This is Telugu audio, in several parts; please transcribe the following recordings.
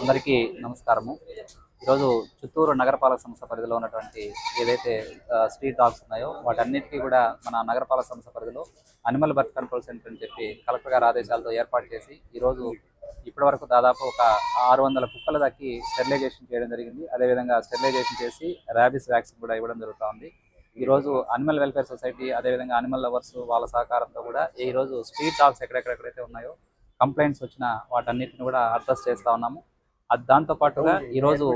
అందరికీ నమస్కారము. ఈరోజు చిత్తూరు నగరపాలక సంస్థ పరిధిలో ఉన్నటువంటి ఏదైతే స్ట్రీట్ డాగ్స్ ఉన్నాయో వాటన్నిటికీ కూడా మన నగరపాలక సంస్థ పరిధిలో అనిమల్ బర్త్ కంట్రోల్ సెంటర్ అని చెప్పి కలెక్టర్ గారి ఆదేశాలతో ఏర్పాటు చేసి ఈరోజు ఇప్పటి వరకు దాదాపు ఒక ఆరు వందల కుక్కల దాకి స్టెరిలైజేషన్ చేయడం జరిగింది. అదేవిధంగా స్టెరిలైజేషన్ చేసి ర్యాబిస్ వ్యాక్సిన్ కూడా ఇవ్వడం జరుగుతుంది ఈరోజు అనిమల్ వెల్ఫేర్ సొసైటీ అదేవిధంగా అనిమల్ లవర్స్ వాళ్ళ సహకారంతో కూడా ఈ రోజు స్ట్రీట్ డాగ్స్ ఎక్కడెక్కడెక్కడైతే ఉన్నాయో కంప్లైంట్స్ వచ్చిన వాటన్నిటిని కూడా అడ్రస్ చేస్తా ఉన్నాము. అది దాంతో పాటుగా ఈరోజు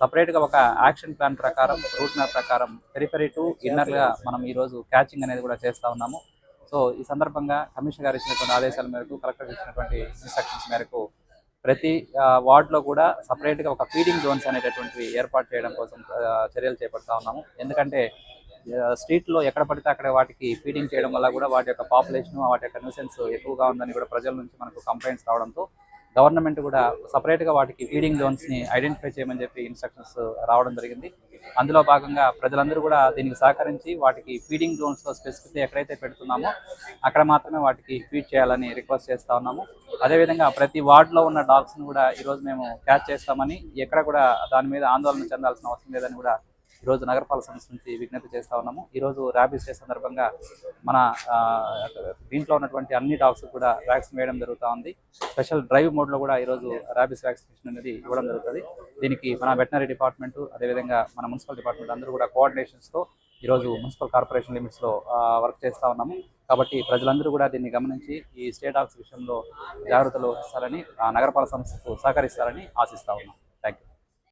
సపరేట్గా ఒక యాక్షన్ ప్లాన్ ప్రకారం రూట్ మ్యాప్ ప్రకారం పెరిఫెరీ టు ఇన్నర్గా మనం ఈ రోజు క్యాచింగ్ అనేది కూడా చేస్తా ఉన్నాము. సో ఈ సందర్భంగా కమిషనర్ గారు ఇచ్చినటువంటి ఆదేశాల మేరకు కలెక్టర్ ఇచ్చినటువంటి ఇన్స్ట్రక్షన్స్ మేరకు ప్రతి వార్డ్లో కూడా సపరేట్గా ఒక ఫీడింగ్ జోన్స్ అనేటటువంటివి ఏర్పాటు చేయడం కోసం చర్యలు చేపడతా ఉన్నాము. ఎందుకంటే స్ట్రీట్లో ఎక్కడ పడితే అక్కడ వాటికి ఫీడింగ్ చేయడం వల్ల కూడా వాటి యొక్క పాపులేషన్ వాటి యొక్క న్యూసెన్స్ ఎక్కువగా ఉందని కూడా ప్రజల నుంచి మనకు కంప్లైంట్స్ రావడంతో గవర్నమెంట్ కూడా సపరేట్గా వాటికి ఫీడింగ్ జోన్స్ని ఐడెంటిఫై చేయమని చెప్పి ఇన్స్ట్రక్షన్స్ రావడం జరిగింది. అందులో భాగంగా ప్రజలందరూ కూడా దీనికి సహకరించి వాటికి ఫీడింగ్ జోన్స్లో స్పెసిఫిక్గా స్పెసిఫిక్ ఎక్కడైతే పెడుతున్నామో అక్కడ మాత్రమే వాటికి ఫీడ్ చేయాలని రిక్వెస్ట్ చేస్తా ఉన్నాము. అదేవిధంగా ప్రతి వార్డులో ఉన్న డాగ్స్ని కూడా ఈరోజు మేము క్యాచ్ చేస్తామని ఎక్కడ కూడా దాని మీద ఆందోళన చెందాల్సిన అవసరం లేదని కూడా ఈ రోజు నగరపాలక సంస్థ నుంచి విజ్ఞప్తి చేస్తా ఉన్నాము. ఈ రోజు ర్యాబీస్ డే సందర్భంగా మన దీంట్లో ఉన్నటువంటి అన్ని డాగ్స్ కూడా వ్యాక్సిన్ వేయడం జరుగుతూ ఉంది. స్పెషల్ డ్రైవ్ మోడ్లో కూడా ఈ రోజు ర్యాబీస్ వ్యాక్సినేషన్ అనేది ఇవ్వడం జరుగుతుంది. దీనికి మన వెటనరీ డిపార్ట్మెంట్ అదేవిధంగా మన మున్సిపల్ డిపార్ట్మెంట్ అందరూ కూడా కోఆర్డినేషన్స్ ఈరోజు ఈ రోజు మున్సిపల్ కార్పొరేషన్ లిమిట్స్లో వర్క్ చేస్తా ఉన్నాము. కాబట్టి ప్రజలందరూ కూడా దీన్ని గమనించి ఈ స్టేట్ డాగ్స్ విషయంలో జాగ్రత్తలు వహిస్తారని నగరపాలక సంస్థకు సహకరిస్తారని ఆశిస్తా ఉన్నాం.